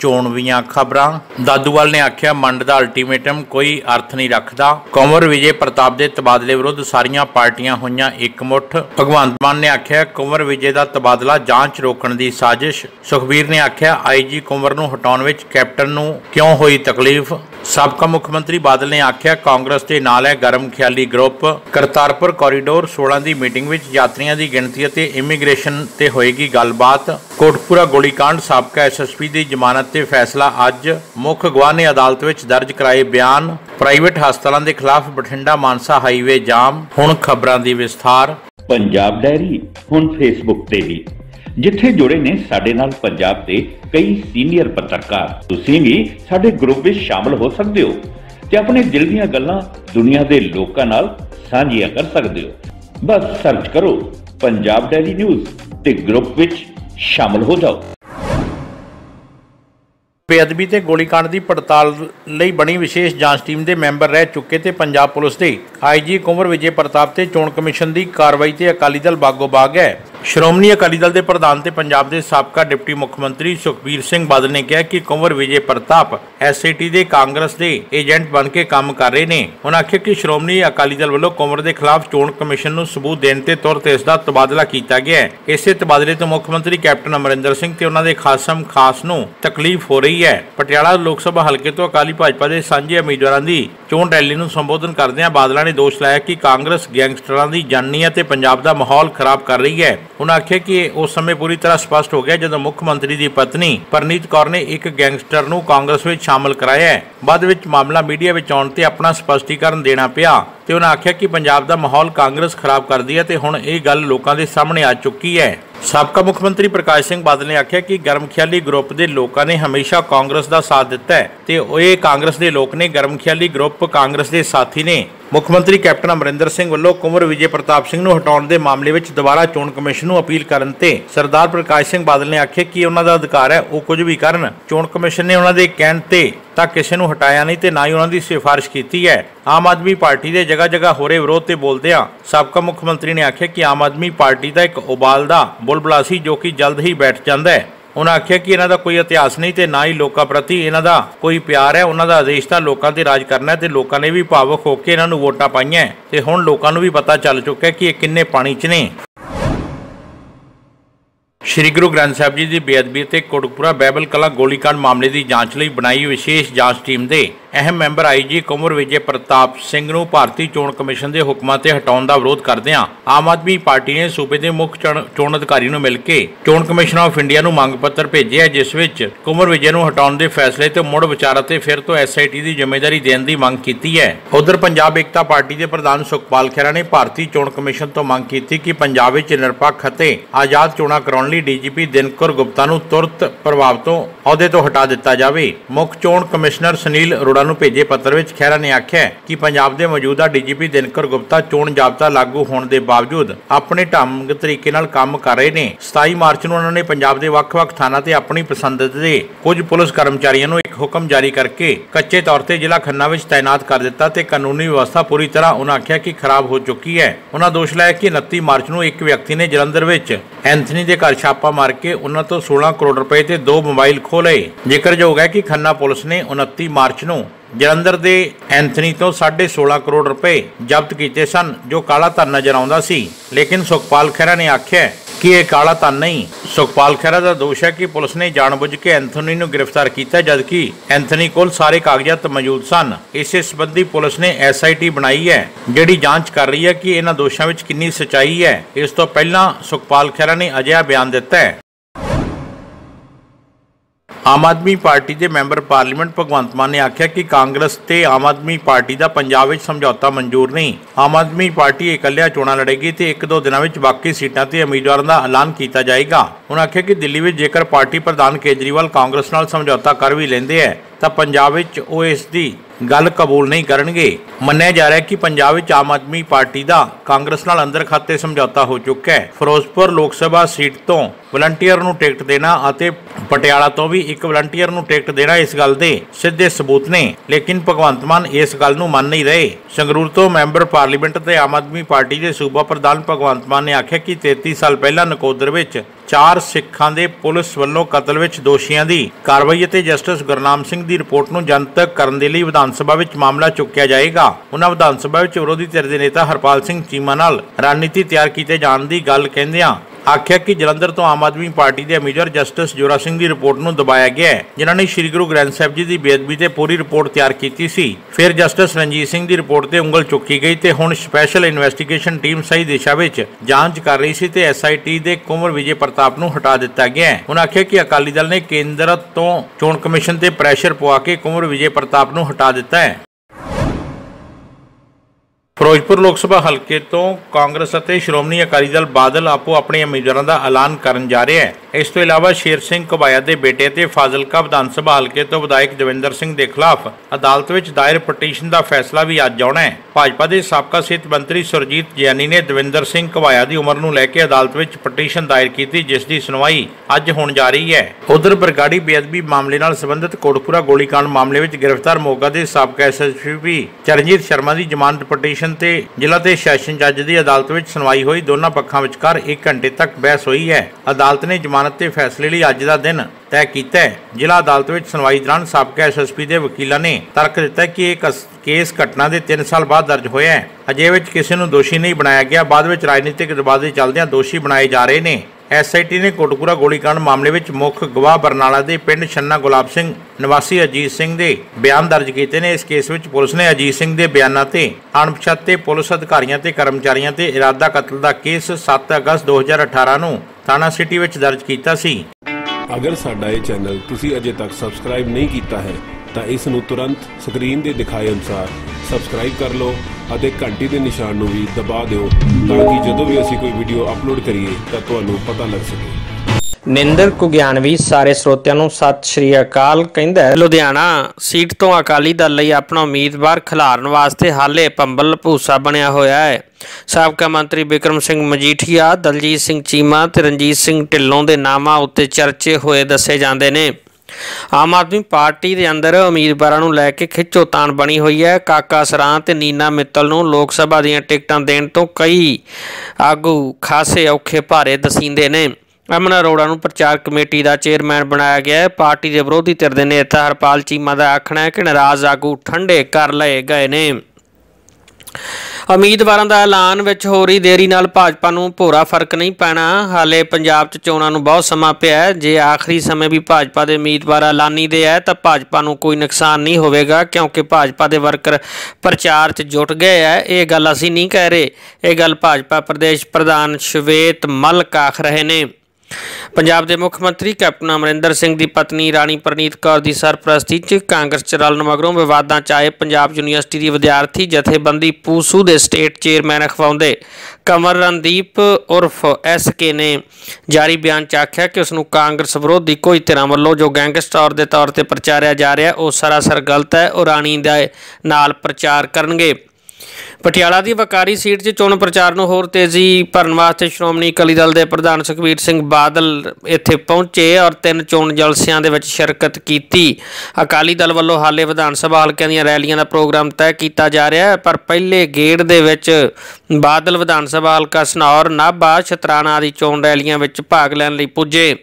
ਚੋਣਵੀਆਂ ਖਬਰਾਂ। ਦਾਦੂਵਾਲ ਨੇ ਆਖਿਆ, ਮੰਡ ਦਾ ਅਲਟੀਮੇਟਮ ਕੋਈ ਅਰਥ ਨਹੀਂ ਰੱਖਦਾ। ਕੁੰਵਰ ਵਿਜੇ ਪ੍ਰਤਾਪ ਦੇ ਤਬਾਦਲੇ ਵਿਰੁੱਧ ਸਾਰੀਆਂ ਪਾਰਟੀਆਂ ਹੋਈਆਂ ਇਕਮੁੱਠ। ਭਗਵੰਤ ਮਾਨ ਨੇ ਆਖਿਆ, ਕੁੰਵਰ ਵਿਜੇ ਦਾ ਤਬਾਦਲਾ ਜਾਂਚ ਰੋਕਣ ਦੀ ਸਾਜ਼ਿਸ਼। ਸੁਖਬੀਰ ਨੇ ਆਖਿਆ ਆਈਜੀ ਕੁੰਵਰ ਨੂੰ ਹਟਾਉਣ ਵਿੱਚ ਕੈਪਟਨ ਨੂੰ ਕਿਉਂ ਹੋਈ ਤਕਲੀਫ? ਸਾਬਕਾ ਮੁੱਖ ਮੰਤਰੀ ਬਾਦਲ ਨੇ ਆਖਿਆ, ਕਾਂਗਰਸ ਦੇ ਨਾਲ ਹੈ ਗਰਮ ਖਿਆਲੀ ਗਰੁੱਪ। ਕਰਤਾਰਪੁਰ ਕੋਰੀਡੋਰ 16 ਦੀ ਮੀਟਿੰਗ ਵਿੱਚ ਯਾਤਰੀਆਂ ਦੀ ਗਿਣਤੀ ਅਤੇ ਇਮੀਗ੍ਰੇਸ਼ਨ ਤੇ ਹੋਏਗੀ ਗੱਲਬਾਤ। ਕੋਟਪੂਰਾ ਗੋਲੀकांड ਸਾਬਕਾ ਐਸਐਸਪੀ ਦੀ ਜ਼ਮਾਨਤ ਤੇ ਫੈਸਲਾ ਅੱਜ ਮੁੱਖ ਗਵਾਹ ਨੇ ਅਦਾਲਤ ਵਿੱਚ ਦਰਜ ਕਰਾਏ ਬਿਆਨ, ਪ੍ਰਾਈਵੇਟ ਹਸਪਤਾਲਾਂ ਦੇ ਖਿਲਾਫ ਬਠਿੰਡਾ ਮਾਨਸਾ ਹਾਈਵੇ ਜਾਮ, ਹੁਣ ਖਬਰਾਂ ਦੀ ਵਿਸਥਾਰ। ਪੰਜਾਬ ਡੈਰੀ ਹੁਣ ਫੇਸਬੁੱਕ ਤੇ ਵੀ। ਜਿੱਥੇ ਜੁੜੇ ਨੇ ਸਾਡੇ ਨਾਲ ਪੰਜਾਬ ਦੇ ਕਈ ਸੀਨੀਅਰ ਪੱਤਰਕਾਰ। ਤੁਸੀਂ ਵੀ ਸਾਡੇ ਗਰੁੱਪ ਵਿੱਚ ਸ਼ਾਮਲ ਹੋ ਸਕਦੇ ਹੋ ਤੇ ਆਪਣੇ ਦਿਲ ਦੀਆਂ ਗੱਲਾਂ ਦੁਨੀਆ ਦੇ ਲੋਕਾਂ ਨਾਲ ਸਾਂਝੀਆਂ ਕਰ ਸਕਦੇ ਹੋ। ਬਸ ਸਰਚ ਕਰੋ ਪੰਜਾਬ ਡੈਰੀ ਨਿਊਜ਼ ਤੇ ਗਰੁੱਪ ਵਿੱਚ ਸ਼ਾਮਲ ਹੋ ਜਾਓ। ਬੇਅਦਬੀ ਤੇ ਗੋਲੀकांड ਦੀ ਪੜਤਾਲ ਲਈ ਬਣੀ ਵਿਸ਼ੇਸ਼ ਜਾਂਚ ਟੀਮ ਦੇ ਮੈਂਬਰ ਰਹਿ ਚੁੱਕੇ ਤੇ ਪੰਜਾਬ ਪੁਲਿਸ ਦੇ ਆਈਜੀ ਕੁੰਵਰ ਵਿਜੇ ਪ੍ਰਤਾਪ ਤੇ ਚੋਣ ਕਮਿਸ਼ਨ ਦੀ ਕਾਰਵਾਈ ਤੇ ਅਕਾਲੀ ਦਲ ਬਾਗੋ ਬਾਗ ਹੈ। ਸ਼੍ਰੋਮਣੀ ਅਕਾਲੀ ਦਲ ਦੇ ਪ੍ਰਧਾਨ ਤੇ ਪੰਜਾਬ ਦੇ ਸਾਬਕਾ ਡਿਪਟੀ ਮੁੱਖ ਮੰਤਰੀ ਸੁਖਬੀਰ ਸਿੰਘ ਬਾਦਲ ਨੇ ਕਿਹਾ ਕਿ ਕੁੰਵਰ ਵਿਜੇ ਪ੍ਰਤਾਪ ਐਸਏਟੀ ਦੇ ਕਾਂਗਰਸ ਦੇ ਏਜੰਟ ਬਣ ਕੇ ਕੰਮ ਕਰ ਰਹੇ ਨੇ। ਉਹਨਾਂ ਆਖਿਆ ਕਿ ਸ਼੍ਰੋਮਣੀ ਅਕਾਲੀ ਦਲ ਵੱਲੋਂ ਕੁੰਵਰ ਦੇ ਖਿਲਾਫ ਚੋਣ ਕਮਿਸ਼ਨ ਨੂੰ ਸਬੂਤ ਦੇਣ ਤੇ ਤੁਰਤ ਇਸ ਦਾ ਤਬਾਦਲਾ ਕੀਤਾ ਗਿਆ ਹੈ। ਇਸੇ ਤਬਾਦਲੇ ਤੋਂ ਮੁੱਖ ਮੰਤਰੀ ਕੈਪਟਨ ਅਮਰਿੰਦਰ ਸਿੰਘ ਤੇ ਉਹਨਾਂ ਦੇ ਖਾਸਮ ਖਾਸ ਨੂੰ ਤਕਲੀਫ ਹੋ ਰਹੀ ਹੈ। ਪਟਿਆਲਾ ਲੋਕ ਸਭਾ ਹਲਕੇ ਤੋਂ ਅਕਾਲੀ ਭਾਜਪਾ ਦੇ ਸਾਂਝੇ ਉਮੀਦਵਾਰਾਂ ਦੀ ਚੋਣ ਰੈਲੀ ਨੂੰ ਸੰਬੋਧਨ ਕਰਦਿਆਂ ਬਾਦਲਾਂ ਨੇ ਦੋਸ਼ ਲਾਇਆ ਕਿ ਕਾਂਗਰਸ ਗੈਂਗਸਟਰਾਂ ਦੀ ਜਾਨੀ ਅਤੇ ਪੰਜਾਬ ਦਾ ਮਾਹੌਲ ਖਰਾਬ ਕਰ ਰਹੀ ਹੈ। ਉਹਨਾਂ ਆਖਿਆ ਕਿ ਉਸ ਸਮੇਂ ਪੂਰੀ ਤਰ੍ਹਾਂ ਸਪਸ਼ਟ ਹੋ ਗਿਆ ਜਦੋਂ ਮੁੱਖ ਮੰਤਰੀ ਦੀ ਪਤਨੀ ਪਰਨੀਤ ਕੌਰ ਨੇ ਇੱਕ ਗੈਂਗਸਟਰ ਨੂੰ ਕਾਂਗਰਸ ਵਿੱਚ ਸ਼ਾਮਲ ਕਰਾਇਆ ਬਾਅਦ ਵਿੱਚ ਮਾਮਲਾ ਮੀਡੀਆ ਵਿੱਚ ਆਉਣ ਤੇ ਆਪਣਾ ਸਪਸ਼ਟੀਕਰਨ ਦੇਣਾ ਪਿਆ। ਤੇ ਉਹਨਾਂ ਆਖਿਆ ਕਿ ਪੰਜਾਬ ਦਾ ਮਾਹੌਲ ਕਾਂਗਰਸ ਖਰਾਬ ਕਰਦੀ ਹੈ ਤੇ ਹੁਣ ਇਹ ਗੱਲ ਲੋਕਾਂ ਦੇ ਸਾਹਮਣੇ ਆ ਚੁੱਕੀ ਹੈ। ਸਾਬਕਾ ਮੁੱਖ ਮੰਤਰੀ ਪ੍ਰਕਾਸ਼ ਸਿੰਘ ਬਾਦਲ ਨੇ ਆਖਿਆ ਕਿ ਗਰਮਖਿਆਲੀ ਗਰੁੱਪ ਦੇ ਲੋਕਾਂ ਨੇ ਹਮੇਸ਼ਾ ਕਾਂਗਰਸ ਦਾ ਸਾਥ ਦਿੱਤਾ ਹੈ ਤੇ ਉਹ ਇਹ ਕਾਂਗਰਸ ਦੇ ਲੋਕ ਨੇ, ਗਰਮਖਿਆਲੀ ਗਰੁੱਪ ਕਾਂਗਰਸ ਦੇ ਸਾਥੀ ਨੇ। ਮੁੱਖ ਮੰਤਰੀ ਕੈਪਟਨ ਅਮਰਿੰਦਰ ਸਿੰਘ ਵੱਲੋਂ ਕੁੰਵਰ ਵਿਜੇ ਪ੍ਰਤਾਪ ਸਿੰਘ ਨੂੰ ਹਟਾਉਣ ਦੇ ਮਾਮਲੇ ਵਿੱਚ ਦੁਬਾਰਾ ਚੋਣ ਕਮਿਸ਼ਨ ਨੂੰ ਅਪੀਲ ਕਰਨ ਤੇ ਸਰਦਾਰ ਪ੍ਰਕਾਸ਼ ਸਿੰਘ ਬਾਦਲ ਨੇ ਆਖਿਆ ਕਿ ਉਹਨਾਂ ਦਾ ਅਧਿਕਾਰ ਹੈ, ਉਹ ਕੁਝ ਵੀ ਕਰਨ। ਚੋਣ ਕਮਿਸ਼ਨ ਨੇ ਉਹਨਾਂ ਦੇ ਕਹਿਣ ਤੇ ਤਾਂ ਕਿਸੇ ਨੂੰ ਹਟਾਇਆ ਨਹੀਂ ਤੇ ਨਾ ਹੀ ਉਹਨਾਂ ਦੀ ਸਿਫਾਰਿਸ਼ ਕੀਤੀ ਹੈ। ਆਮ ਆਦਮੀ ਪਾਰਟੀ ਦੇ ਜਗ੍ਹਾ ਜਗ੍ਹਾ ਹੋ ਰਹੇ ਵਿਰੋਧ ਤੇ ਬੋਲਦਿਆਂ ਸਾਬਕਾ ਮੁੱਖ ਮੰਤਰੀ ਨੇ ਆਖਿਆ ਕਿ ਆਮ ਆਦਮੀ ਪਾਰਟੀ ਦਾ ਇੱਕ ਉਬਾਲ ਦਾ ਬੁਲਬੁਲਾ ਸੀ ਜੋ ਕਿ ਜਲਦ ਹੀ ਬੈਠ ਜਾਂਦਾ ਹੈ। ਉਹਨਾਂ ਆਖਿਆ ਕਿ ਇਹਨਾਂ ਦਾ ਕੋਈ ਇਤਿਹਾਸ ਨਹੀਂ ਤੇ ਨਾ ਹੀ ਲੋਕਾਂ ਪ੍ਰਤੀ ਇਹਨਾਂ ਦਾ ਕੋਈ ਪਿਆਰ ਹੈ। ਉਹਨਾਂ ਦਾ ਆਦੇਸ਼ ਤਾਂ ਲੋਕਾਂ ਤੇ ਰਾਜ ਕਰਨਾ ਹੈ ਤੇ ਲੋਕਾਂ ਨੇ ਵੀ ਭਾਵੁਕ ਹੋ ਕੇ ਇਹਨਾਂ ਨੂੰ ਵੋਟਾਂ ਪਾਈਆਂ ਤੇ ਹੁਣ ਲੋਕਾਂ ਨੂੰ ਵੀ ਪਤਾ ਚੱਲ ਚੁੱਕਾ ਹੈ ਕਿ ਇਹ ਕਿੰਨੇ ਪਾਣੀ 'ਚ ਨੇ। ਸ਼੍ਰੀ ਗੁਰੂ ਗ੍ਰੰਥ ਸਾਹਿਬ ਜੀ ਦੀ ਬੇਅਦਬੀ ਤੇ ਕੋਟਕਪੂਰਾ ਬਾਈਬਲ ਕਲਾ ਗੋਲੀकांड ਮਾਮਲੇ ਦੀ ਜਾਂਚ ਲਈ ਬਣਾਈ ਵਿਸ਼ੇਸ਼ ਜਾਂਚ ਟੀਮ ਦੇ ਅਹਿਮ ਮੈਂਬਰ ਆਈਜੀ ਕੁਮਰ ਵਿਜੇ ਪ੍ਰਤਾਪ ਸਿੰਘ ਨੂੰ ਭਾਰਤੀ ਚੋਣ ਕਮਿਸ਼ਨ ਦੇ ਹੁਕਮਾਂ ਤੇ ਹਟਾਉਣ ਦਾ ਵਿਰੋਧ ਕਰਦਿਆਂ ਆਮ ਆਦਮੀ ਪਾਰਟੀ ਨੇ ਸੂਬੇ ਦੇ ਮੁੱਖ ਚੋਣ- ਅਧਿਕਾਰੀ ਨੂੰ ਮਿਲ ਕੇ ਚੋਣ ਕਮਿਸ਼ਨ ਆਫ ਇੰਡੀਆ ਨੂੰ ਮੰਗ ਪੱਤਰ ਭੇਜਿਆ, ਜਿਸ ਵਿੱਚ ਕੁਮਰ ਵਿਜੇ ਨੂੰ ਹਟਾਉਣ ਦੇ ਫੈਸਲੇ ਤੇ ਮੁੜ ਵਿਚਾਰ ਅਤੇ ਫਿਰ ਤੋਂ ਐਸਆਈਟੀ ਦੀ ਜ਼ਿੰਮੇਵਾਰੀ ਦੇਣ ਦੀ ਮੰਗ ਕੀਤੀ ਹੈ। ਉਧਰ ਪੰਜਾਬ ਏਕਤਾ ਪਾਰਟੀ ਦੇ ਪ੍ਰਧਾਨ ਸੁਖਪਾਲ ਖਹਿਰਾ ਨੇ ਭਾਰਤੀ ਚੋਣ ਕਮਿਸ਼ਨ ਤੋਂ ਮੰਗ ਕੀਤੀ ਕਿ ਪੰਜਾਬ ਵਿੱਚ ਨਿਰਪੱਖ ਅਤੇ ਆਜ਼ਾਦ ਚੋਣਾਂ ਕਰਾਉਣ ਲਈ ਡੀਜੀਪੀ ਦਿਨਕਰ ਗੁਪਤਾ ਨੂੰ ਤੁਰਤ ਪ੍ਰਭਾਵ ਤੋਂ ਅਹੁਦੇ ਤੋਂ ਹਟਾ ਦਿੱਤਾ ਜਾਵੇ। ਮੁੱਖ ਚੋਣ ਕਮਿਸ਼ਨਰ ਸੁਨੀਲ ਅਰੋੜਾ ਨੂੰ ਭੇਜੇ ਪੱਤਰ ਵਿੱਚ ਖਹਿਰਾ ਨੇ ਆਖਿਆ ਕਿ ਪੰਜਾਬ ਦੇ ਮੌਜੂਦਾ ਡੀਜੀਪੀ ਦਿਨਕਰ ਗੁਪਤਾ ਚੋਣ ਜ਼ਾਬਤਾ ਲਾਗੂ ਹੋਣ ਦੇ ਬਾਵਜੂਦ ਆਪਣੇ ਢੰਗ ਤਰੀਕੇ ਨਾਲ ਕੰਮ ਕਰ ਰਹੇ ਨੇ। 27 ਮਾਰਚ ਨੂੰ ਉਹਨਾਂ ਨੇ ਪੰਜਾਬ ਦੇ ਵੱਖ-ਵੱਖ ਥਾਣਾਂ ਤੇ ਆਪਣੀ ਪਸੰਦ ਦੇ ਕੁਝ ਪੁਲਿਸ ਕਰਮਚਾਰੀਆਂ ਨੂੰ ਇੱਕ ਹੁਕਮ ਜਾਰੀ ਕਰਕੇ ਕੱਚੇ ਤੌਰ ਤੇ ਜ਼ਿਲ੍ਹਾ ਖੰਨਾ ਵਿੱਚ ਤਾਇਨਾਤ ਕਰ ਦਿੱਤਾ ਤੇ ਕਾਨੂੰਨੀ ਵਿਵਸਥਾ ਪੂਰੀ ਤਰ੍ਹਾਂ ਉਹਨਾਂ ਆਖਿਆ ਕਿ ਖਰਾਬ ਹੋ ਚੁੱਕੀ ਹੈ। ਉਹਨਾਂ ਦੋਸ਼ ਲਾਇਆ ਕਿ 29 ਮਾਰਚ ਨੂੰ ਇੱਕ ਵਿਅਕਤੀ ਨੇ ਜਲੰਧਰ ਵਿੱਚ ਐਂਥਨੀ ਦੇ ਘਰ ਛਾਪਾ ਮਾਰ ਕੇ ਉਹਨਾਂ ਤੋਂ 16 ਕਰੋੜ ਰੁਪਏ ਤੇ ਦੋ ਮੋਬਾਈਲ ਖੋਹ ਲਏ। ਜ਼ਿਕਰਯੋਗ ਹੈ ਕਿ ਖੰਨਾ ਪੁਲਿਸ ਨੇ 29 ਮਾਰਚ ਨੂੰ ਜਲੰਧਰ ਦੇ ਐਂਥਨੀ ਤੋਂ 16.5 ਕਰੋੜ ਰੁਪਏ ਜ਼ਬਤ ਕੀਤੇ ਸਨ, ਜੋ ਕਾਲਾ ਧਨ ਨਜ਼ਰ ਆਉਂਦਾ ਸੀ। ਲੇਕਿਨ ਸੁਖਪਾਲ ਖਹਿਰਾ ਨੇ ਆਖਿਆ ਕਿ ਇਹ ਕਾਲਾ ਧਨ ਨਹੀਂ। ਸੁਖਪਾਲ ਖਹਿਰਾ ਦਾ ਦੋਸ਼ ਹੈ ਕਿ ਪੁਲਿਸ ਨੇ ਜਾਣਬੁੱਝ ਕੇ ਐਂਥਨੀ ਨੂੰ ਗ੍ਰਿਫਤਾਰ ਕੀਤਾ, ਜਦਕਿ ਐਂਥਨੀ ਕੋਲ ਸਾਰੇ ਕਾਗਜ਼ਾਤ ਮੌਜੂਦ ਸਨ। ਇਸੇ ਸੰਬੰਧੀ ਪੁਲਿਸ ਨੇ ਐਸਆਈਟੀ ਬਣਾਈ ਹੈ, ਜਿਹੜੀ ਜਾਂਚ ਕਰ ਰਹੀ ਹੈ ਕਿ ਇਹਨਾਂ ਦੋਸ਼ਾਂ ਵਿੱਚ ਕਿੰਨੀ ਸਚਾਈ ਹੈ। ਇਸ ਤੋਂ ਪਹਿਲਾਂ ਸੁਖਪਾਲ ਖਹਿਰਾ ਨੇ ਅਜਿਹਾ ਬਿਆਨ ਦਿੱਤਾ ਹੈ। ਆਮ ਆਦਮੀ ਪਾਰਟੀ ਦੇ ਮੈਂਬਰ ਪਾਰਲੀਮੈਂਟ ਭਗਵੰਤ ਮਾਨ ਨੇ ਆਖਿਆ ਕਿ ਕਾਂਗਰਸ ਤੇ ਆਮ ਆਦਮੀ ਪਾਰਟੀ ਦਾ ਪੰਜਾਬ ਵਿੱਚ ਸਮਝੌਤਾ ਮਨਜ਼ੂਰ ਨਹੀਂ। ਆਮ ਆਦਮੀ ਪਾਰਟੀ ਇਕੱਲਿਆਂ ਚੋਣਾਂ ਲੜੇਗੀ ਤੇ ਇੱਕ ਦੋ ਦਿਨਾਂ ਵਿੱਚ ਬਾਕੀ ਸੀਟਾਂ ਤੇ ਉਮੀਦਵਾਰਾਂ ਦਾ ਐਲਾਨ ਕੀਤਾ ਜਾਏਗਾ। ਉਹਨਾਂ ਆਖਿਆ ਕਿ ਦਿੱਲੀ ਵਿੱਚ ਜੇਕਰ ਪਾਰਟੀ ਪ੍ਰਧਾਨ ਕੇਜਰੀਵਾਲ ਕਾਂਗਰਸ ਨਾਲ ਸਮਝੌਤਾ ਕਰ ਵੀ ਲੈਂਦੇ ਹੈ ਤਾਂ ਪੰਜਾਬ ਵਿੱਚ ਉਹ ਇਸ ਦੀ ਗੱਲ ਕਬੂਲ ਨਹੀਂ ਕਰਨਗੇ। ਮੰਨਿਆ ਜਾ ਰਿਹਾ ਹੈ ਕਿ ਪੰਜਾਬ ਵਿੱਚ ਆਮ ਆਦਮੀ ਪਾਰਟੀ ਦਾ ਕਾਂਗਰਸ ਨਾਲ ਅੰਦਰ ਖਾਤੇ ਸਮਝੌਤਾ ਹੋ ਚੁੱਕਾ ਹੈ। ਫਿਰੋਜ਼ਪੁਰ ਲੋਕ ਸਭਾ ਸੀਟ ਤੋਂ ਵਲੰਟੀਅਰ ਨੂੰ ਟਿਕਟ ਦੇਣਾ ਅਤੇ ਪਟਿਆਲਾ ਤੋਂ ਵੀ ਇੱਕ ਵਲੰਟੀਅਰ ਨੂੰ ਟਿਕਟ ਦੇਣਾ ਇਸ ਗੱਲ ਦੇ ਸਿੱਧੇ ਸਬੂਤ ਨੇ, ਲੇਕਿਨ ਭਗਵੰਤ ਮਾਨ ਇਸ ਗੱਲ ਨੂੰ ਮੰਨ ਨਹੀਂ ਰਹੇ। ਸੰਗਰੂਰ ਤੋਂ ਮੈਂਬਰ ਪਾਰਲੀਮੈਂਟ ਤੇ ਆਮ ਆਦਮੀ ਪਾਰਟੀ ਦੇ ਸੂਬਾ ਪ੍ਰਧਾਨ ਭਗਵੰਤ ਮਾਨ ਨੇ ਆਖਿਆ ਕਿ 33 ਸਾਲ ਪਹਿਲਾਂ ਨਕੋਦਰ ਵਿੱਚ ਚਾਰ ਸਿੱਖਾਂ ਦੇ ਪੁਲਿਸ ਵੱਲੋਂ ਕਤਲ ਵਿੱਚ ਦੋਸ਼ੀਆਂ ਦੀ ਕਾਰਵਾਈ ਅਤੇ ਜਸਟਿਸ ਗੁਰਨਾਮ ਸਿੰਘ ਦੀ ਰਿਪੋਰਟ ਨੂੰ ਜਨਤਕ ਕਰਨ ਦੇ ਲਈ ਵਿਧਾਨ ਸਭਾ ਵਿੱਚ ਮਾਮਲਾ ਚੁੱਕਿਆ ਜਾਏਗਾ। ਉਹਨਾਂ ਵਿਧਾਨ ਸਭਾ ਵਿੱਚ ਵਿਰੋਧੀ ਧਿਰ ਦੇ ਨੇਤਾ ਹਰਪਾਲ ਸਿੰਘ ਚੀਮਾ ਨਾਲ ਰਣਨੀਤੀ ਤਿਆਰ ਕੀਤੇ ਜਾਣ ਦੀ ਗੱਲ ਕਹਿੰਦਿਆਂ ਆਖਿਆ ਕਿ ਜਲੰਧਰ ਤੋਂ ਆਮ ਆਦਮੀ ਪਾਰਟੀ ਦੇ ਮੇਜਰ ਜਸਟਿਸ ਜੋਰਾ ਸਿੰਘ ਦੀ ਰਿਪੋਰਟ ਨੂੰ ਦਬਾਇਆ ਗਿਆ ਹੈ, ਜਿਨ੍ਹਾਂ ਨੇ ਸ੍ਰੀ ਗੁਰੂ ਗ੍ਰੰਥ ਸਾਹਿਬ ਜੀ ਦੀ ਬੇਅਦਬੀ ਤੇ ਪੂਰੀ ਰਿਪੋਰਟ ਤਿਆਰ ਕੀਤੀ ਸੀ। ਫਿਰ ਜਸਟਿਸ ਰਣਜੀਤ ਸਿੰਘ ਦੀ ਰਿਪੋਰਟ ਤੇ ਉਂਗਲ ਚੁੱਕੀ ਗਈ ਤੇ ਹੁਣ ਸਪੈਸ਼ਲ ਇਨਵੈਸਟੀਗੇਸ਼ਨ ਟੀਮ ਸਹੀ ਦਿਸ਼ਾ ਵਿੱਚ ਜਾਂਚ ਕਰ ਰਹੀ ਸੀ ਤੇ ਐਸਆਈਟੀ ਦੇ ਕੁਮਰ ਵਿਜੇ ਪ੍ਰਤਾਪ ਨੂੰ ਹਟਾ ਦਿੱਤਾ ਗਿਆ ਹੈ। ਉਹਨਾਂ ਆਖਿਆ ਕਿ ਅਕਾਲੀ ਦਲ ਨੇ ਕੇਂਦਰ ਤੋਂ ਚੋਣ ਕਮਿਸ਼ਨ ਤੇ ਪ੍ਰੈਸ਼ਰ ਪਵਾ ਕੇ ਕੁਮਰ ਵਿਜੇ ਪ੍ਰਤਾਪ ਨੂੰ ਹਟਾ ਦਿੱਤਾ ਹੈ। ਫਿਰੋਜ਼ਪੁਰ ਲੋਕ ਸਭਾ ਹਲਕੇ ਤੋਂ ਕਾਂਗਰਸ ਅਤੇ ਸ਼੍ਰੋਮਣੀ ਅਕਾਲੀ ਦਲ ਬਾਦਲ ਆਪੋ ਆਪਣੇ ਉਮੀਦਵਾਰਾਂ ਦਾ ਐਲਾਨ ਕਰਨ ਜਾ ਰਿਹਾ ਹੈ। ਇਸ ਤੋਂ ਇਲਾਵਾ ਸ਼ੇਰ ਸਿੰਘ ਕਬਾਇਆ ਦੇ ਬੇਟੇ ਤੇ ਫਾਜ਼ਿਲਕਾ ਵਿਧਾਨ ਸਭਾ ਹਲਕੇ ਤੋਂ ਵਿਧਾਇਕ ਦਵਿੰਦਰ ਸਿੰਘ ਦੇ ਖਿਲਾਫ ਅਦਾਲਤ ਵਿੱਚ ਦਾਇਰ ਪਟੀਸ਼ਨ ਦਾ ਫੈਸਲਾ ਵੀ ਅੱਜ ਆਉਣਾ ਹੈ। ਭਾਜਪਾ ਦੇ ਸਾਬਕਾ ਸਿਹਤ ਮੰਤਰੀ ਸੁਰਜੀਤ ਜੈਨੀ ਨੇ ਦਵਿੰਦਰ ਸਿੰਘ ਕਬਾਇਆ ਦੀ ਉਮਰ ਨੂੰ ਲੈ ਕੇ ਅਦਾਲਤ ਵਿੱਚ ਪਟੀਸ਼ਨ ਦਾਇਰ ਕੀਤੀ, ਜਿਸ ਦੀ ਸੁਣਵਾਈ ਅੱਜ ਹੋਣ ਜਾ ਰਹੀ ਹੈ। ਉਧਰ ਬਰਗਾੜੀ ਬੇਅਦਬੀ ਮਾਮਲੇ ਨਾਲ ਸੰਬੰਧਿਤ ਕੋਟਪੁਰਾ ਗੋਲੀकांड ਮਾਮਲੇ ਵਿੱਚ ਗ੍ਰਿਫਤਾਰ ਮੋਗਾ ਦੇ ਸਾਬਕਾ ਐਸਐਸਪੀ ਚਰਨਜੀਤ ਸ਼ਰਮਾ ਦੀ ਜ਼ਮਾਨਤ ਪਟੀਸ਼ਨ ਤੇ ਜ਼ਿਲ੍ਹਾ ਤੇ ਸੈਸ਼ਨ ਜੱਜ ਦੀ ਅਦਾਲਤ ਵਿੱਚ ਸੁਣਵਾਈ ਹੋਈ ਦੋਨਾਂ ਪੱਖਾਂ ਵਿਚਕਾਰ 1 ਘੰਟੇ ਤੱਕ ਬਹਿਸ ਹੋਈ ਹੈ। ਅਦਾਲਤ ਨੇ ਜ਼ਮਾਨਤ ਤੇ ਫੈਸਲੇ ਲਈ ਅੱਜ ਦਾ ਦਿਨ ਤੈਅ ਕੀਤਾ ਹੈ। ਜ਼ਿਲ੍ਹਾ ਅਦਾਲਤ ਵਿੱਚ ਸੁਣਵਾਈ ਦੌਰਾਨ ਸਾਬਕਾ ਐਸਐਸਪੀ ਦੇ ਵਕੀਲਾਂ ਨੇ ਤਰਕ ਦਿੱਤਾ ਕਿ ਇਹ ਕੇਸ ਘਟਨਾ ਦੇ 3 ਸਾਲ ਬਾਅਦ ਦਰਜ ਹੋਇਆ ਹੈ। ਅਜੇ ਵਿੱਚ ਕਿਸੇ ਨੂੰ ਦੋਸ਼ੀ ਨਹੀਂ ਬਣਾਇਆ ਗਿਆ। ਬਾਅਦ ਵਿੱਚ ਰਾਜਨੀਤਿਕ ਦਬਾਅ ਦੇ ਚੱਲਦਿਆਂ ਦੋਸ਼ੀ ਬਣਾਏ ਜਾ ਰਹੇ ਨੇ। ਐਸਆਈਟੀ ਨੇ ਕੋਟਪੂਰਾ ਗੋਲੀकांड ਮਾਮਲੇ ਵਿੱਚ ਮੁੱਖ ਗਵਾਹ ਬਰਨਾਲਾ ਦੇ ਪਿੰਡ ਛੰਨਾ ਗੁਲਾਬ ਸਿੰਘ, ਨਿਵਾਸੀ ਅਜੀਤ ਸਿੰਘ ਦੇ ਬਿਆਨ ਦਰਜ ਕੀਤੇ ਨੇ। ਇਸ ਕੇਸ ਵਿੱਚ ਪੁਲਿਸ ਨੇ ਅਜੀਤ ਸਿੰਘ ਦੇ ਬਿਆਨਾਂ ਤੇ ਅਣਪਛਾਤੇ ਪੁਲਿਸ ਅਧਿਕਾਰੀਆਂ ਤੇ ਕਰਮਚਾਰੀਆਂ ਤੇ ਇਰਾਦਾ ਕਤਲ ਦਾ ਕੇਸ 7 ਅਗਸਤ 2018 ਨੂੰ ਥਾਣਾ ਸਿਟੀ ਵਿੱਚ ਦਰਜ ਕੀਤਾ ਸੀ। ਅਗਰ ਸਾਡਾ ਇਹ ਚੈਨਲ ਤੁਸੀਂ ਅਜੇ ਤੱਕ ਸਬਸਕ੍ਰਾਈਬ ਨਹੀਂ ਕੀਤਾ ਹੈ, ਤਾਂ ਇਸ ਨੂੰ ਤੁਰੰਤ ਸਕਰੀਨ ਦੇ ਦਿਖਾਏ ਅਨੁਸਾਰ ਸਬਸਕ੍ਰਾਈਬ ਕਰ ਲਓ ਅਤੇ ਘੰਟੀ ਦੇ ਨਿਸ਼ਾਨ ਨੂੰ ਵੀ ਦਬਾ ਦਿਓ ਤਾਂ ਕਿ ਜਦੋਂ ਵੀ ਅਸੀਂ ਕੋਈ ਵੀਡੀਓ ਅਪਲੋਡ ਕਰੀਏ ਤਾਂ ਤੁਹਾਨੂੰ ਪਤਾ ਲੱਗ ਸਕੇ। ਨਿੰਦਰ ਕੁਗਿਆਨਵੀ ਸਾਰੇ ਸਰੋਤਿਆਂ ਨੂੰ ਸਤਿ ਸ਼੍ਰੀ ਅਕਾਲ ਕਹਿੰਦਾ ਲੁਧਿਆਣਾ ਸੀਟ ਤੋਂ ਅਕਾਲੀ ਦਲ ਲਈ ਆਪਣਾ ਉਮੀਦਵਾਰ ਖਿਲਾਰਨ ਵਾਸਤੇ ਹਾਲੇ ਪੰਬਲ ਭੂਸਾ ਬਣਿਆ ਹੋਇਆ ਹੈ। ਸਾਬਕਾ ਮੰਤਰੀ ਬਿਕਰਮ ਸਿੰਘ ਮਜੀਠੀਆ, ਦਲਜੀਤ ਸਿੰਘ ਚੀਮਾ ਤੇ ਰਣਜੀਤ ਸਿੰਘ ਢਿੱਲੋਂ ਦੇ ਨਾਮਾਂ ਉੱਤੇ ਚਰਚੇ ਹੋਏ ਦੱਸੇ ਜਾਂਦੇ ਨੇ। ਆਮ ਆਦਮੀ ਪਾਰਟੀ ਦੇ ਅੰਦਰ ਉਮੀਦਵਾਰਾਂ ਨੂੰ ਲੈ ਕੇ ਖਿੱਚੋਤਾਣ ਬਣੀ ਹੋਈ ਹੈ। ਕਾਕਾ ਸਰਾਂ ਤੇ ਨੀਨਾ ਮਿੱਤਲ ਨੂੰ ਲੋਕ ਸਭਾ ਦੀਆਂ ਟਿਕਟਾਂ ਦੇਣ ਤੋਂ ਕਈ ਆਗੂ ਖਾਸੇ ਔਖੇ ਭਾਰੇ ਦਸੀਂਦੇ ਨੇ। ਅਮਨ ਅਰੋੜਾ ਨੂੰ ਪ੍ਰਚਾਰ ਕਮੇਟੀ ਦਾ ਚੇਅਰਮੈਨ ਬਣਾਇਆ ਗਿਆ ਹੈ। ਪਾਰਟੀ ਦੇ ਵਿਰੋਧੀ ਧਿਰ ਦੇ ਨੇਤਾ ਹਰਪਾਲ ਚੀਮਾ ਦਾ ਆਖਣਾ ਹੈ ਕਿ ਨਾਰਾਜ਼ ਆਗੂ ਠੰਡੇ ਕਰ ਲਏ ਗਏ ਨੇ। ਉਮੀਦਵਾਰਾਂ ਦਾ ਐਲਾਨ ਵਿੱਚ ਹੋ ਰਹੀ ਦੇਰੀ ਨਾਲ ਭਾਜਪਾ ਨੂੰ ਭੋਰਾ ਫ਼ਰਕ ਨਹੀਂ ਪੈਣਾ। ਹਾਲੇ ਪੰਜਾਬ 'ਚ ਚੋਣਾਂ ਨੂੰ ਬਹੁਤ ਸਮਾਂ ਪਿਆ ਹੈ। ਜੇ ਆਖਰੀ ਸਮੇਂ ਵੀ ਭਾਜਪਾ ਦੇ ਉਮੀਦਵਾਰ ਐਲਾਨੀ ਦੇ ਹੈ, ਤਾਂ ਭਾਜਪਾ ਨੂੰ ਕੋਈ ਨੁਕਸਾਨ ਨਹੀਂ ਹੋਵੇਗਾ, ਕਿਉਂਕਿ ਭਾਜਪਾ ਦੇ ਵਰਕਰ ਪ੍ਰਚਾਰ 'ਚ ਜੁਟ ਗਏ ਹੈ। ਇਹ ਗੱਲ ਅਸੀਂ ਨਹੀਂ ਕਹਿ ਰਹੇ। ਇਹ ਗੱਲ ਭਾਜਪਾ ਪ੍ਰਦੇਸ਼ ਪ੍ਰਧਾਨ ਸ਼ਵੇਤ ਮਲਕ ਆਖ ਰਹੇ ਨੇ। ਪੰਜਾਬ ਦੇ ਮੁੱਖ ਮੰਤਰੀ ਕੈਪਟਨ ਅਮਰਿੰਦਰ ਸਿੰਘ ਦੀ ਪਤਨੀ ਰਾਣੀ ਪ੍ਰਨੀਤ ਕੌਰ ਦੀ ਸਰਪ੍ਰਸਤੀ 'ਚ ਕਾਂਗਰਸ 'ਚ ਰਲਣ ਮਗਰੋਂ ਵਿਵਾਦਾਂ 'ਚ ਆਏ ਪੰਜਾਬ ਯੂਨੀਵਰਸਿਟੀ ਦੀ ਵਿਦਿਆਰਥੀ ਜਥੇਬੰਦੀ ਪੂਸੂ ਦੇ ਸਟੇਟ ਚੇਅਰਮੈਨ ਅਖਵਾਉਂਦੇ ਕਮਰ ਰਣਦੀਪ ਉਰਫ ਐਸਕੇ ਨੇ ਜਾਰੀ ਬਿਆਨ 'ਚ ਆਖਿਆ ਕਿ ਉਸ ਨੂੰ ਕਾਂਗਰਸ ਵਿਰੋਧੀ ਕੋਈ ਧਿਰਾਂ ਵੱਲੋਂ ਜੋ ਗੈਂਗਸਟਰ ਦੇ ਤੌਰ ਤੇ ਪ੍ਰਚਾਰਿਆ ਜਾ ਰਿਹਾ, ਉਹ ਸਰਾਸਰ ਗਲਤ ਹੈ, ਉਹ ਰਾਣੀ ਦੇ ਨਾਲ ਪ੍ਰਚਾਰ ਕਰਨਗੇ। ਪਟਿਆਲਾ ਦੀ ਵਕਾਰੀ ਸੀਟ 'ਚ ਚੋਣ ਪ੍ਰਚਾਰ ਨੂੰ ਹੋਰ ਤੇਜ਼ੀ ਭਰਨ ਵਾਸਤੇ ਸ਼੍ਰੋਮਣੀ ਅਕਾਲੀ ਦਲ ਦੇ ਪ੍ਰਧਾਨ ਸੁਖਬੀਰ ਸਿੰਘ ਬਾਦਲ ਇੱਥੇ ਪਹੁੰਚੇ ਔਰ ਤਿੰਨ ਚੋਣ ਜਲਸਿਆਂ ਦੇ ਵਿੱਚ ਸ਼ਿਰਕਤ ਕੀਤੀ। ਅਕਾਲੀ ਦਲ ਵੱਲੋਂ ਹਾਲੇ ਵਿਧਾਨ ਸਭਾ ਹਲਕਿਆਂ ਦੀਆਂ ਰੈਲੀਆਂ ਦਾ ਪ੍ਰੋਗਰਾਮ ਤੈਅ ਕੀਤਾ ਜਾ ਰਿਹਾ ਹੈ, ਪਰ ਪਹਿਲੇ ਗੇੜ ਦੇ ਵਿੱਚ ਬਾਦਲ ਵਿਧਾਨ ਸਭਾ ਹਲਕਾ ਸਨੌਰ, ਨਾਭਾ ਛਤਰਾਣਾ ਦੀ ਚੋਣ ਰੈਲੀਆਂ ਵਿੱਚ ਭਾਗ ਲੈਣ ਲਈ ਪੁੱਜੇ।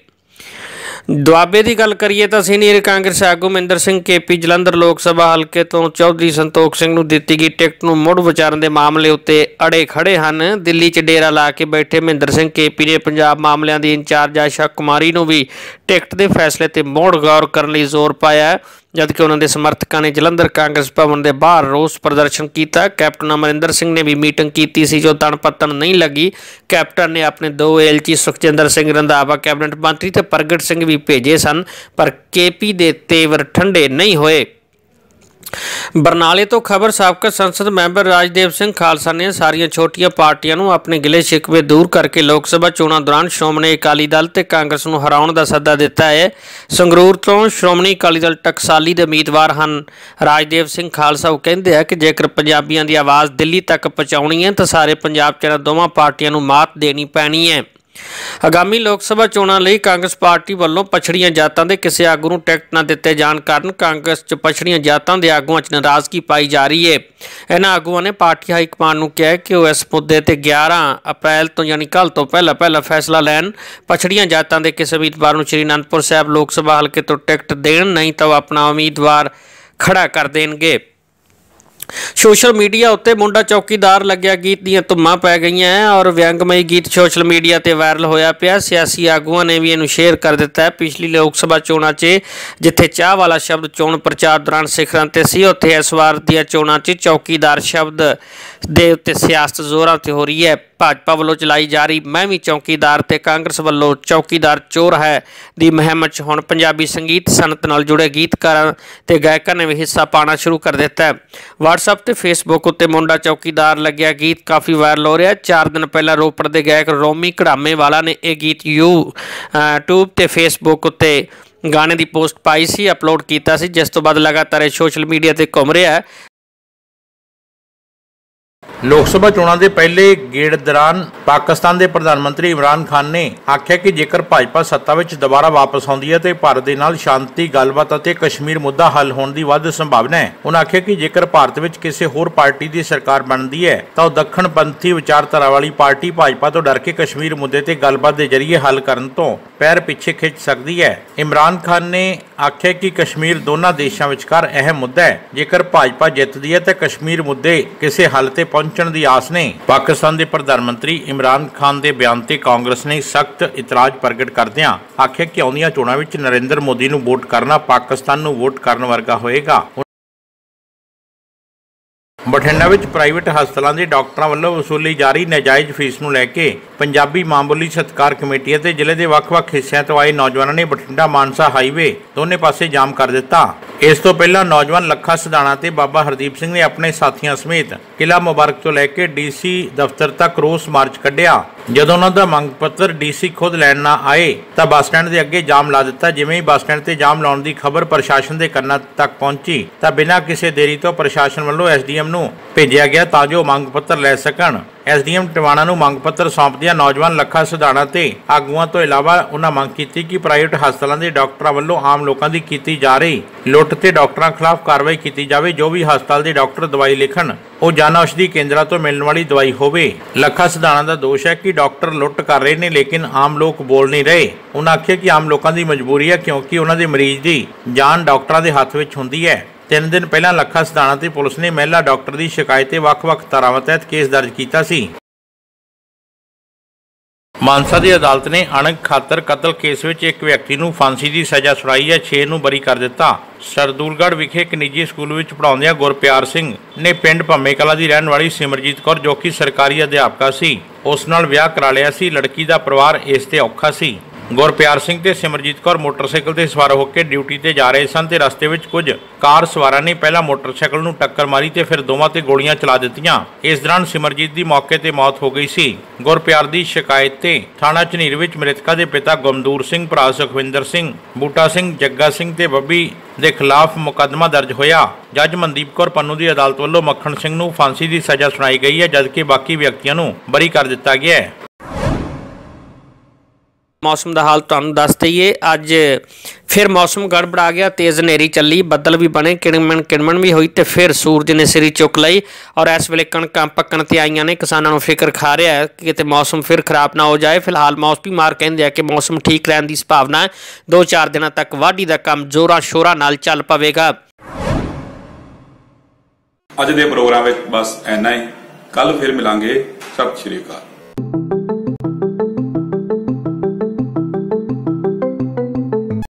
ਦੁਆਬੇ ਦੀ ਗੱਲ ਕਰੀਏ ਤਾਂ ਸੀਨੀਅਰ ਕਾਂਗਰਸ ਆਗੂ ਮਹਿੰਦਰ ਸਿੰਘ ਕੇਪੀ ਜਲੰਧਰ ਲੋਕ ਸਭਾ ਹਲਕੇ ਤੋਂ ਚੌਧਰੀ ਸੰਤੋਖ ਸਿੰਘ ਨੂੰ ਦਿੱਤੀ ਗਈ ਟਿਕਟ ਨੂੰ ਮੁੜ ਵਿਚਾਰਨ ਦੇ ਮਾਮਲੇ ਉੱਤੇ ਅੜੇ ਖੜੇ ਹਨ। ਦਿੱਲੀ 'ਚ ਡੇਰਾ ਲਾ ਕੇ ਬੈਠੇ ਮਹਿੰਦਰ ਸਿੰਘ ਕੇਪੀ ਨੇ ਪੰਜਾਬ ਮਾਮਲਿਆਂ ਦੀ ਇੰਚਾਰਜ ਆਸ਼ਾ ਕੁਮਾਰੀ ਨੂੰ ਵੀ ਟਿਕਟ ਦੇ ਫੈਸਲੇ ਤੇ ਮੋੜ ਗੌਰ ਕਰਨ ਲਈ ਜ਼ੋਰ ਪਾਇਆ। ਹੈ ਜਦਕਿ ਉਹਨਾਂ ਦੇ ਸਮਰਥਕਾਂ ਨੇ ਜਲੰਧਰ ਕਾਂਗਰਸ ਭਵਨ ਦੇ ਬਾਹਰ ਰੋਸ ਪ੍ਰਦਰਸ਼ਨ ਕੀਤਾ, ਕੈਪਟਨ ਅਮਰਿੰਦਰ ਸਿੰਘ ਨੇ ਵੀ ਮੀਟਿੰਗ ਕੀਤੀ ਸੀ, ਜੋ ਤਣ ਪੱਤਣ ਨਹੀਂ ਲੱਗੀ। ਕੈਪਟਨ ਨੇ ਆਪਣੇ ਦੋ ਐਲਚੀ ਸੁਖਜਿੰਦਰ ਸਿੰਘ ਰੰਧਾਵਾ, ਕੈਬਨਿਟ ਮੰਤਰੀ ਤੇ ਪ੍ਰਗਟ ਸਿੰਘ ਵੀ ਭੇਜੇ ਸਨ, ਪਰ ਕੇਪੀ ਦੇ ਤੇਵਰ ਠੰਡੇ ਨਹੀਂ ਹੋਏ। ਬਰਨਾਲੇ ਤੋਂ ਖਬਰ ਸਾਬਕਾ ਸੰਸਦ ਮੈਂਬਰ ਰਾਜਦੇਵ ਸਿੰਘ ਖਾਲਸਾ ਨੇ ਸਾਰੀਆਂ ਛੋਟੀਆਂ ਪਾਰਟੀਆਂ ਨੂੰ ਆਪਣੇ ਗਿਲੇ ਸ਼ਿਕਵੇ ਦੂਰ ਕਰਕੇ ਲੋਕ ਸਭਾ ਚੋਣਾਂ ਦੌਰਾਨ ਸ਼੍ਰੋਮਣੀ ਅਕਾਲੀ ਦਲ ਤੇ ਕਾਂਗਰਸ ਨੂੰ ਹਰਾਉਣ ਦਾ ਸੱਦਾ ਦਿੱਤਾ ਹੈ। ਸੰਗਰੂਰ ਤੋਂ ਸ਼੍ਰੋਮਣੀ ਅਕਾਲੀ ਦਲ ਟਕਸਾਲੀ ਦੇ ਉਮੀਦਵਾਰ ਹਨ। ਰਾਜਦੇਵ ਸਿੰਘ ਖਾਲਸਾ ਉਹ ਕਹਿੰਦੇ ਆ ਕਿ ਜੇਕਰ ਪੰਜਾਬੀਆਂ ਦੀ ਆਵਾਜ਼ ਦਿੱਲੀ ਤੱਕ ਪਹੁੰਚਾਉਣੀ ਹੈ ਤਾਂ ਸਾਰੇ ਪੰਜਾਬ 'ਚ ਇਹਨਾਂ ਦੋਵਾਂ ਪਾਰਟੀਆਂ ਨੂੰ ਮਾਤ ਦੇਣੀ ਪੈਣੀ ਹੈ। ਆਗਾਮੀ ਲੋਕ ਸਭਾ ਚੋਣਾਂ ਲਈ ਕਾਂਗਰਸ ਪਾਰਟੀ ਵੱਲੋਂ ਪਛੜੀਆਂ ਜਾਤਾਂ ਦੇ ਕਿਸੇ ਆਗੂ ਨੂੰ ਟਿਕਟ ਨਾ ਦਿੱਤੇ ਜਾਣ ਕਾਰਨ ਕਾਂਗਰਸ 'ਚ ਪਛੜੀਆਂ ਜਾਤਾਂ ਦੇ ਆਗੂਆਂ 'ਚ ਨਾਰਾਜ਼ਗੀ ਪਾਈ ਜਾ ਰਹੀ ਹੈ ਇਹਨਾਂ ਆਗੂਆਂ ਨੇ ਪਾਰਟੀ ਹਾਈ ਕਮਾਂਡ ਨੂੰ ਕਿਹਾ ਕਿ ਉਹ ਇਸ ਮੁੱਦੇ ਤੇ 11 ਅਪ੍ਰੈਲ ਤੋਂ ਯਾਨੀ ਕੱਲ ਤੋਂ ਪਹਿਲਾਂ ਪਹਿਲਾਂ ਫੈਸਲਾ ਲੈਣ। ਪਛੜੀਆਂ ਜਾਤਾਂ ਦੇ ਕਿਸੇ ਉਮੀਦਵਾਰ ਨੂੰ ਸ਼੍ਰੀ ਅਨੰਦਪੁਰ ਸਾਹਿਬ ਲੋਕ ਸਭਾ ਹਲਕੇ ਤੋਂ ਟਿਕਟ ਦੇਣ, ਨਹੀਂ ਤਾਂ ਉਹ ਆਪਣਾ ਉਮੀਦਵਾਰ ਖੜਾ ਕਰ ਦੇਣਗੇ। ਸੋਸ਼ਲ ਮੀਡੀਆ ਉੱਤੇ ਮੁੰਡਾ ਚੌਕੀਦਾਰ ਲੱਗਿਆ, ਗੀਤ ਦੀਆਂ ਧੁੰਮਾਂ ਪੈ ਗਈਆਂ ਹੈ ਔਰ ਵਿਅੰਗਮਈ ਗੀਤ ਸੋਸ਼ਲ ਮੀਡੀਆ ਤੇ ਵਾਇਰਲ ਹੋਇਆ ਪਿਆ। ਸਿਆਸੀ ਆਗੂਆਂ ਨੇ ਵੀ ਇਹਨੂੰ ਸ਼ੇਅਰ ਕਰ ਦਿੱਤਾ ਹੈ ਪਿਛਲੀ ਲੋਕ ਸਭਾ ਚੋਣਾਂ 'ਚ, ਜਿੱਥੇ ਚਾਹ ਵਾਲਾ ਸ਼ਬਦ ਚੋਣ ਪ੍ਰਚਾਰ ਦੌਰਾਨ ਸਿਖਰਾਂ ਤੇ ਸੀ, ਉੱਥੇ ਇਸ ਵਾਰ ਦੀਆਂ ਚੋਣਾਂ 'ਚ ਚੌਕੀਦਾਰ ਸ਼ਬਦ ਦੇ ਉੱਤੇ ਸਿਆਸਤ ਜ਼ੋਰਾਂ ਤੇ ਹੋ ਰਹੀ ਹੈ ਭਾਜਪਾ ਵੱਲੋਂ ਚਲਾਈ ਜਾ ਰਹੀ ਮੈਂ ਵੀ ਚੌਕੀਦਾਰ ਤੇ ਕਾਂਗਰਸ ਵੱਲੋਂ ਚੌਕੀਦਾਰ ਚੋਰ ਹੈ ਦੀ ਮਹਿਮ 'ਚ ਹੁਣ ਪੰਜਾਬੀ ਸੰਗੀਤ ਸਨਅਤ ਨਾਲ ਜੁੜੇ ਗੀਤਕਾਰਾਂ ਤੇ ਗਾਇਕਾਂ ਨੇ ਵੀ ਹਿੱਸਾ ਪਾਣਾ ਸ਼ੁਰੂ ਕਰ ਦਿੱਤਾ ਹੈ WhatsApp ਤੇ Facebook ਉੱਤੇ ਮੁੰਡਾ ਚੌਕੀਦਾਰ ਲੱਗਿਆ। ਗੀਤ ਕਾਫੀ ਵਾਇਰਲ ਹੋ ਰਿਹਾ। 4 ਦਿਨ ਪਹਿਲਾਂ ਰੋਪੜ ਦੇ ਗਾਇਕ ਰੋਮੀ ਕੜਾਮੇ ਵਾਲਾ ਨੇ ਇਹ ਗੀਤ ਯੂ ਟੂਬ ਤੇ Facebook ਉੱਤੇ ਗਾਣੇ ਦੀ ਪੋਸਟ ਪਾਈ ਸੀ, ਅਪਲੋਡ ਕੀਤਾ ਸੀ, ਜਿਸ ਤੋਂ ਬਾਅਦ ਲਗਾਤਾਰ ਇਹ ਸੋਸ਼ਲ ਮੀਡੀਆ ਤੇ ਘੁੰਮ ਰਿਹਾ ਹੈ। ਲੋਕ ਸਭਾ ਚੋਣਾਂ ਦੇ ਪਹਿਲੇ ਗੇੜ ਦੌਰਾਨ ਪਾਕਿਸਤਾਨ ਦੇ ਪ੍ਰਧਾਨ ਮੰਤਰੀ ਇਮਰਾਨ ਖਾਨ ਨੇ ਆਖਿਆ ਕਿ ਜੇਕਰ ਭਾਜਪਾ ਸੱਤਾ ਵਿੱਚ ਦੁਬਾਰਾ ਵਾਪਸ ਆਉਂਦੀ ਹੈ ਤੇ ਭਾਰਤ ਦੇ ਨਾਲ ਸ਼ਾਂਤੀ ਗੱਲਬਾਤ ਅਤੇ ਕਸ਼ਮੀਰ ਮੁੱਦਾ ਹੱਲ ਹੋਣ ਦੀ ਵੱਧ ਸੰਭਾਵਨਾ ਹੈ। ਉਹਨਾਂ ਆਖਿਆ ਕਿ ਜੇਕਰ ਭਾਰਤ ਵਿੱਚ ਕਿਸੇ ਹੋਰ ਪਾਰਟੀ ਦੀ ਸਰਕਾਰ ਬਣਦੀ ਹੈ, ਤਾਂ ਉਹ ਦੱਖਣ ਪੰਥੀ ਵਿਚਾਰਧਾਰਾ ਵਾਲੀ ਪਾਰਟੀ ਭਾਜਪਾ ਤੋਂ ਡਰ ਕੇ ਕਸ਼ਮੀਰ ਮੁੱਦੇ ਤੇ ਗੱਲਬਾਤ ਦੇ ਜ਼ਰੀਏ ਹੱਲ ਕਰਨ ਤੋਂ ਪੈਰ ਪਿੱਛੇ ਖਿੱਚ ਸਕਦੀ ਹੈ। ਇਮਰਾਨ ਖਾਨ ਨੇ ਆਖਿਆ ਕਿ ਕਸ਼ਮੀਰ ਦੋਨਾਂ ਦੇਸ਼ਾਂ ਵਿਚਕਾਰ ਅਹਿਮ ਮੁੱਦਾ ਹੈ। ਜੇਕਰ ਭਾਜਪਾ ਜਿੱਤਦੀ ਹੈ, ਤਾਂ ਕਸ਼ਮੀਰ ਮੁੱਦੇ ਕਿਸੇ ਹੱਲ ਤੇ ਪਹੁੰਚ ਪਹੁੰਚਣ ਦੀ ਆਸ ਨੇ। ਪਾਕਿਸਤਾਨ ਦੇ ਪ੍ਰਧਾਨ ਮੰਤਰੀ ਇਮਰਾਨ ਖਾਨ ਦੇ ਬਿਆਨ ਤੇ ਕਾਂਗਰਸ ਨੇ ਸਖਤ ਇਤਰਾਜ਼ ਪ੍ਰਗਟ ਕਰਦਿਆਂ ਆਖਿਆ ਕਿ ਆਉਂਦੀਆਂ ਚੋਣਾਂ ਵਿੱਚ ਨਰਿੰਦਰ ਮੋਦੀ ਨੂੰ ਵੋਟ ਕਰਨਾ ਪਾਕਿਸਤਾਨ ਨੂੰ ਵੋਟ ਕਰਨ ਵਰਗਾ ਹੋਏਗਾ। ਬਠਿੰਡਾ ਵਿੱਚ ਪ੍ਰਾਈਵੇਟ ਹਸਪਤਾਲਾਂ ਦੇ ਡਾਕਟਰਾਂ ਵੱਲੋਂ ਵਸੂਲੀ ਜਾ ਰਹੀ ਨਾਜਾਇਜ਼ ਫੀਸ ਨੂੰ ਲੈ ਕੇ ਪੰਜਾਬੀ ਮਾਮੂਲੀ ਸਤਕਾਰ ਕਮੇਟੀ ਅਤੇ ਜ਼ਿਲ੍ਹੇ ਦੇ ਵੱਖ-ਵੱਖ ਹਿੱਸਿਆਂ ਤੋਂ ਆਏ ਨੌਜਵਾਨਾਂ ਨੇ ਬਠਿੰਡਾ ਮਾਨਸਾ ਹਾਈਵੇ ਦੋਨੇ ਪਾਸੇ ਜਾਮ ਕਰ ਦਿੱਤਾ। ਇਸ ਤੋਂ ਪਹਿਲਾਂ ਨੌਜਵਾਨ ਲੱਖਾ ਸਦਾਣਾ ਤੇ ਬਾਬਾ ਹਰਦੀਪ ਸਿੰਘ ਨੇ ਆਪਣੇ ਸਾਥੀਆਂ ਸਮੇਤ ਕਿਲਾ ਮੁਬਾਰਕ ਤੋਂ ਲੈ ਕੇ ਡੀਸੀ ਦਫ਼ਤਰ ਤੱਕ ਰੋਸ ਮਾਰਚ ਕੱਢਿਆ। ਜਦੋਂ ਉਹਨਾਂ ਦਾ ਮੰਗ ਪੱਤਰ ਡੀਸੀ ਖੁਦ ਲੈਣ ਨਾ ਆਏ, ਤਾਂ ਬੱਸ ਸਟੈਂਡ ਦੇ ਅੱਗੇ ਜਾਮ ਲਾ ਦਿੱਤਾ। ਜਿਵੇਂ ਹੀ ਬੱਸ ਸਟੈਂਡ ਤੇ ਜਾਮ ਲਾਉਣ ਦੀ ਖਬਰ ਪ੍ਰਸ਼ਾਸਨ ਦੇ ਕੰਨਾਂ ਤੱਕ ਪਹੁੰਚੀ, ਤਾਂ ਬਿਨਾਂ ਕਿਸੇ ਦੇਰੀ ਤੋਂ ਪ੍ਰਸ਼ਾਸਨ ਵੱਲੋਂ ਐਸਡੀਐਮ ਨੂੰ ਭੇਜਿਆ ਗਿਆ ਤਾਂ ਜੋ ਮੰਗ ਪੱਤਰ ਲੈ ਸਕਣ। ਐਸਡੀਐਮ ਟਿਵਾਣਾ ਨੂੰ ਮੰਗ ਪੱਤਰ ਸੌਂਪਦਿਆਂ ਨੌਜਵਾਨ ਲੱਖਾ ਸੁਧਾਣਾ ਤੇ ਆਗੂਆਂ ਤੋਂ ਇਲਾਵਾ ਉਹਨਾਂ ਮੰਗ ਕੀਤੀ ਕਿ ਪ੍ਰਾਈਵੇਟ ਹਸਪਤਾਲਾਂ ਦੇ ਡਾਕਟਰਾਂ ਵੱਲੋਂ ਆਮ ਲੋਕਾਂ ਦੀ ਕੀਤੀ ਜਾ ਰਹੀ ਲੁੱਟ ਤੇ ਡਾਕਟਰਾਂ ਖਿਲਾਫ ਕਾਰਵਾਈ ਕੀਤੀ ਜਾਵੇ। ਜੋ ਵੀ ਹਸਪਤਾਲ ਦੇ ਡਾਕਟਰ ਦਵਾਈ ਲਿਖਣ, ਉਹ ਜਨ ਔਸ਼ਧੀ ਕੇਂਦਰਾਂ ਤੋਂ ਮਿਲਣ ਵਾਲੀ ਦਵਾਈ ਹੋਵੇ। ਲੱਖਾ ਸੁਧਾਣਾ ਦਾ ਦੋਸ਼ ਹੈ ਕਿ ਡਾਕਟਰ ਲੁੱਟ ਕਰ ਰਹੇ ਨੇ, ਲੇਕਿਨ ਆਮ ਲੋਕ ਬੋਲ ਨਹੀਂ ਰਹੇ। ਉਹਨਾਂ ਆਖਿਆ ਕਿ ਆਮ ਲੋਕਾਂ ਦੀ ਮਜਬੂਰੀ ਹੈ ਕਿਉਂਕਿ ਉਹਨਾਂ ਦੇ ਮਰੀਜ਼ ਦੀ ਜਾਨ ਡਾਕਟਰਾਂ ਦੇ ਹੱਥ ਵਿੱਚ ਹੁੰਦੀ ਹੈ। ਤਿੰਨ ਦਿਨ ਪਹਿਲਾਂ ਲੱਖਾ ਸਦਾਣਾ ਤੇ ਪੁਲਿਸ ਨੇ ਮਹਿਲਾ ਡਾਕਟਰ ਦੀ ਸ਼ਿਕਾਇਤ ਤੇ ਵੱਖ-ਵੱਖ ਧਾਰਾਵਾਂ ਤਹਿਤ ਕੇਸ ਦਰਜ ਕੀਤਾ ਸੀ। ਮਾਨਸਾ ਦੀ ਅਦਾਲਤ ਨੇ ਅਣਗ ਖਾਤਰ ਕਤਲ ਕੇਸ ਵਿੱਚ ਇੱਕ ਵਿਅਕਤੀ ਨੂੰ ਫਾਂਸੀ ਦੀ ਸਜ਼ਾ ਸੁਣਾਈ ਹੈ 6 ਨੂੰ ਬਰੀ ਕਰ ਦਿੱਤਾ। ਸਰਦੂਲਗੜ੍ਹ ਵਿਖੇ ਇੱਕ ਨਿੱਜੀ ਸਕੂਲ ਵਿੱਚ ਪੜਾਉਂਦਿਆਂ ਗੁਰਪਿਆਰ ਸਿੰਘ ਨੇ ਪਿੰਡ ਭੰਮੇ ਕਲਾ ਦੀ ਰਹਿਣ ਵਾਲੀ ਸਿਮਰਜੀਤ ਕੌਰ, ਜੋ ਕਿ ਸਰਕਾਰੀ ਅਧਿਆਪਕਾ ਸੀ, ਉਸ ਨਾਲ ਵਿਆਹ ਕਰਾ ਲਿਆ ਸੀ। ਲੜਕੀ ਦਾ ਪਰਿਵਾਰ ਇਸ ਤੇ ਔਖਾ ਸੀ। ਗੁਰਪਿਆਰ ਸਿੰਘ ਤੇ ਸਿਮਰਜੀਤ ਕੌਰ ਮੋਟਰਸਾਈਕਲ ਤੇ ਸਵਾਰ ਹੋ ਕੇ ਡਿਊਟੀ ਤੇ ਜਾ ਰਹੇ ਸਨ ਤੇ ਰਸਤੇ ਵਿੱਚ ਕੁਝ ਕਾਰ ਸਵਾਰਾਂ ਨੇ ਪਹਿਲਾਂ ਮੋਟਰਸਾਈਕਲ ਨੂੰ ਟੱਕਰ ਮਾਰੀ ਤੇ ਫਿਰ ਦੋਵਾਂ ਤੇ ਗੋਲੀਆਂ ਚਲਾ ਦਿੱਤੀਆਂ। ਇਸ ਦੌਰਾਨ ਸਿਮਰਜੀਤ ਦੀ ਮੌਕੇ ਤੇ ਮੌਤ ਹੋ ਗਈ ਸੀ। ਗੁਰਪਿਆਰ ਦੀ ਸ਼ਿਕਾਇਤ ਤੇ ਥਾਣਾ ਝਨੀਰ ਵਿੱਚ ਮ੍ਰਿਤਕਾ ਦੇ ਪਿਤਾ ਗਮਦੂਰ ਸਿੰਘ, ਭਰਾ ਸੁਖਵਿੰਦਰ ਸਿੰਘ, ਬੂਟਾ ਸਿੰਘ, ਜੱਗਾ ਸਿੰਘ ਤੇ ਬੱਬੀ ਦੇ ਖਿਲਾਫ ਮੁਕੱਦਮਾ ਦਰਜ ਹੋਇਆ। ਜੱਜ ਮਨਦੀਪ ਕੌਰ ਪੰਨੂ ਦੀ ਅਦਾਲਤ ਵੱਲੋਂ ਮੱਖਣ ਸਿੰਘ ਨੂੰ ਫਾਂਸੀ ਦੀ ਸਜ਼ਾ ਸੁਣਾਈ ਗਈ ਹੈ, ਜਦਕਿ ਬਾਕੀ ਵਿਅਕਤੀਆਂ ਨੂੰ ਬਰੀ ਕਰ ਦਿੱਤਾ ਗਿਆ ਹੈ। ਮੌਸਮ ਦਾ ਹਾਲ ਤੁਹਾਨੂੰ ਦੱਸ ਦਈਏ। ਅੱਜ ਫਿਰ ਮੌਸਮ ਗੜਬੜਾ ਗਿਆ, ਤੇਜ਼ ਹਨੇਰੀ ਚੱਲੀ, ਬੱਦਲ ਵੀ ਬਣੇ, ਕਿਣਮਣ ਕਿਣਮਣ ਵੀ ਹੋਈ ਤੇ ਫਿਰ ਸੂਰਜ ਨੇ ਸਿਰੀ ਚੁੱਕ ਲਈ ਔਰ ਇਸ ਵੇਲੇ ਕਣਕਾਂ ਪੱਕਣ ਤੇ ਆਈਆਂ ਨੇ। ਕਿਸਾਨਾਂ ਨੂੰ ਫਿਕਰ ਖਾ ਰਿਹਾ ਹੈ ਕਿ ਕਿਤੇ ਮੌਸਮ ਫਿਰ ਖਰਾਬ ਨਾ ਹੋ ਜਾਏ। ਫਿਲਹਾਲ ਮੌਸਮੀ ਮਾਰ ਕਹਿੰਦੇ ਆ ਕਿ ਮੌਸਮ ਠੀਕ ਰਹਿਣ ਦੀ ਸੰਭਾਵਨਾ ਹੈ। 2-4 ਦਿਨਾਂ ਤੱਕ ਵਾਢੀ ਦਾ ਕੰਮ ਜ਼ੋਰਾਂ ਸ਼ੋਰਾਂ ਨਾਲ ਚੱਲ ਪਵੇਗਾ। ਅੱਜ ਦੇ ਪ੍ਰੋਗਰਾਮ ਵਿੱਚ ਬਸ ਇੰਨਾ ਹੀ। ਕੱਲ ਫਿਰ ਮਿਲਾਂਗੇ। ਸਤਿ ਸ਼੍ਰੀ ਅਕਾਲ।